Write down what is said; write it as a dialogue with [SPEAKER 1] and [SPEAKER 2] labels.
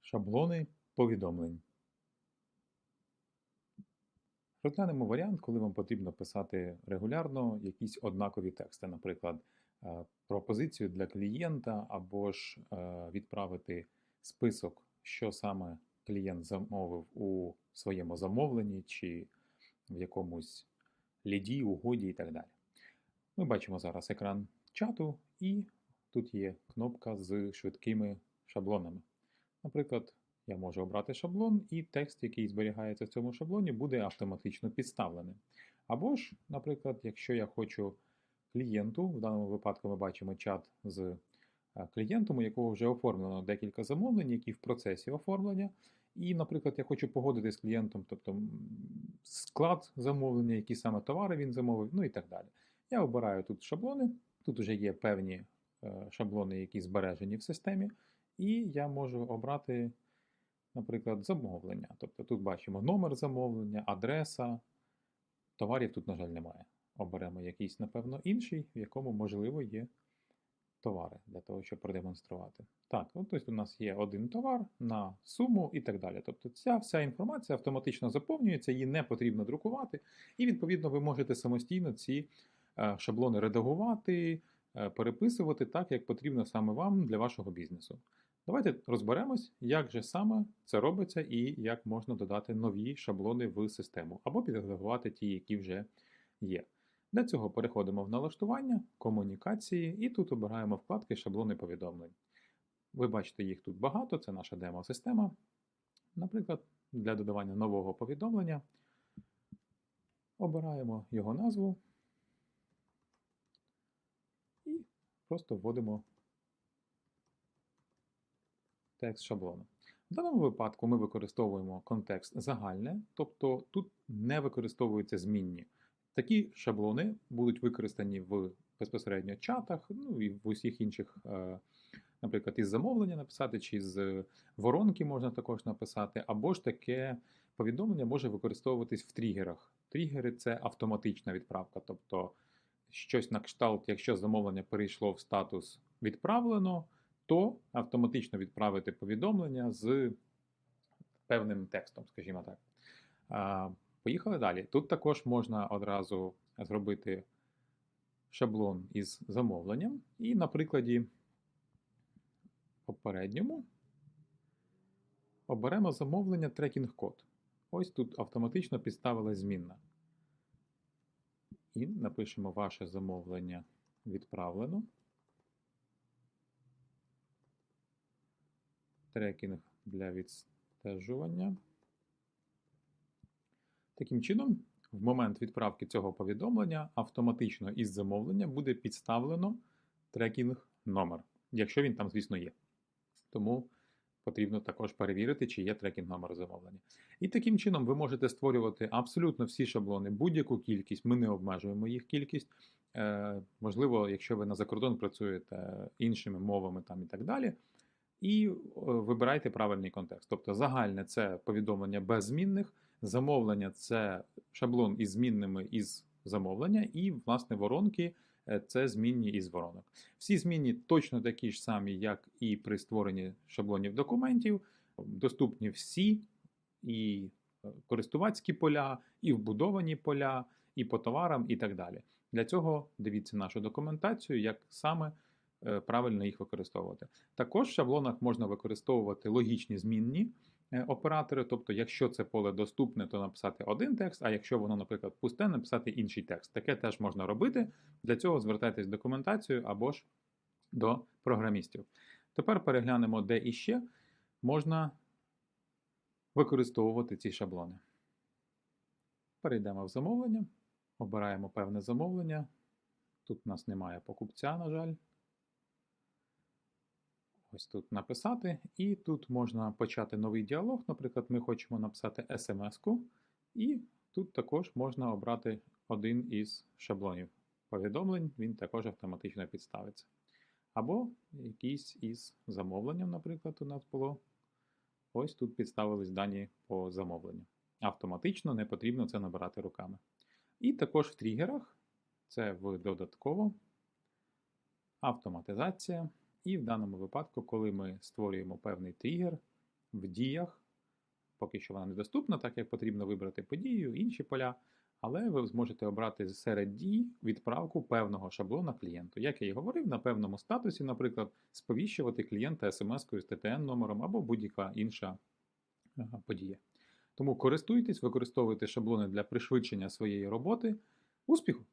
[SPEAKER 1] Шаблони повідомлень. Розглянемо варіант, коли вам потрібно писати регулярно якісь однакові тексти, наприклад, е, пропозицію для клієнта, або ж е, відправити список, що саме клієнт замовив у своєму замовленні, чи в якомусь ліді, угоді і так далі. Ми бачимо зараз екран чату, і тут є кнопка з швидкими шаблонами. Наприклад, я можу обрати шаблон, і текст, який зберігається в цьому шаблоні, буде автоматично підставлений. Або ж, наприклад, якщо я хочу клієнту, в даному випадку ми бачимо чат з е, клієнтом, у якого вже оформлено декілька замовлень, які в процесі оформлення. І, наприклад, я хочу погодити з клієнтом, тобто склад замовлення, які саме товари він замовив, ну і так далі. Я обираю тут шаблони, тут вже є певні е, шаблони, які збережені в системі. І я можу обрати, наприклад, замовлення. Тобто тут бачимо номер замовлення, адреса. Товарів тут, на жаль, немає. Оберемо якийсь, напевно, інший, в якому, можливо, є товари для того, щоб продемонструвати. Так, от ось у нас є один товар на суму і так далі. Тобто ця вся інформація автоматично заповнюється, її не потрібно друкувати, і, відповідно, ви можете самостійно ці шаблони редагувати, е, переписувати так, як потрібно саме вам для вашого бізнесу. Давайте розберемось, як же саме це робиться і як можна додати нові шаблони в систему, або підредагувати ті, які вже є. Для цього переходимо в налаштування, комунікації і тут обираємо вкладки шаблони повідомлень. Ви бачите, їх тут багато, це наша демо-система. Наприклад, для додавання нового повідомлення обираємо його назву і просто вводимо текст шаблону. В даному випадку ми використовуємо контекст загальне, тобто тут не використовуються змінні. Такі шаблони будуть використані в безпосередньо чатах, ну і в усіх інших, е, наприклад, із замовлення написати, чи з воронки можна також написати, або ж таке повідомлення може використовуватись в тригерах. Тригери це автоматична відправка, тобто щось на кшталт, якщо замовлення перейшло в статус відправлено то автоматично відправити повідомлення з певним текстом, скажімо так. Поїхали далі. Тут також можна одразу зробити шаблон із замовленням, і на прикладі попередньому оберемо замовлення трекінг-код. Ось тут автоматично підставилась змінна. І напишемо ваше замовлення відправлено. трекінг для відстежування. Таким чином, в момент відправки цього повідомлення автоматично із замовлення буде підставлено трекінг номер, якщо він там, звісно, є. Тому потрібно також перевірити, чи є трекінг номер замовлення. І таким чином ви можете створювати абсолютно всі шаблони, будь-яку кількість, ми не обмежуємо їх кількість. Е, Можливо, якщо ви на закордон працюєте іншими мовами там і так далі. І вибирайте правильний контекст. Тобто загальне це повідомлення без змінних, замовлення це шаблон із змінними із замовлення, і, власне, воронки е, це змінні із воронок. Всі змінні точно такі ж самі, як і при створенні шаблонів документів, доступні всі і е, користувацькі поля, і вбудовані поля, і по товарам, і так далі. Для цього дивіться нашу документацію, як саме. Е, правильно їх використовувати. Також в шаблонах можна використовувати логічні змінні е, оператори, тобто, якщо це поле доступне, то написати один текст, а якщо воно, наприклад, пусте, написати інший текст. Таке теж можна робити. Для цього звертайтесь в документацію або ж до програмістів. Тепер переглянемо, де іще можна використовувати ці шаблони. Перейдемо в замовлення, обираємо певне замовлення. Тут у нас немає покупця, на жаль ось тут написати, і тут можна почати новий діалог. Наприклад, ми хочемо написати смс-ку, і тут також можна обрати один із шаблонів повідомлень, він також автоматично підставиться. Або якийсь із замовленням, наприклад, у нас було. Ось тут підставились дані по замовленню. Автоматично не потрібно це набирати руками. І також в тригерах Це в додатково, автоматизація. І в даному випадку, коли ми створюємо певний тригер в діях, поки що вона недоступна, так як потрібно вибрати подію, інші поля, але ви зможете обрати серед дій відправку певного шаблона клієнту. Як я і говорив, на певному статусі, наприклад, сповіщувати клієнта смс-кою з ТТН-номером або будь-яка інша е, подія. Тому користуйтесь, використовуйте шаблони для пришвидшення своєї роботи. Успіху!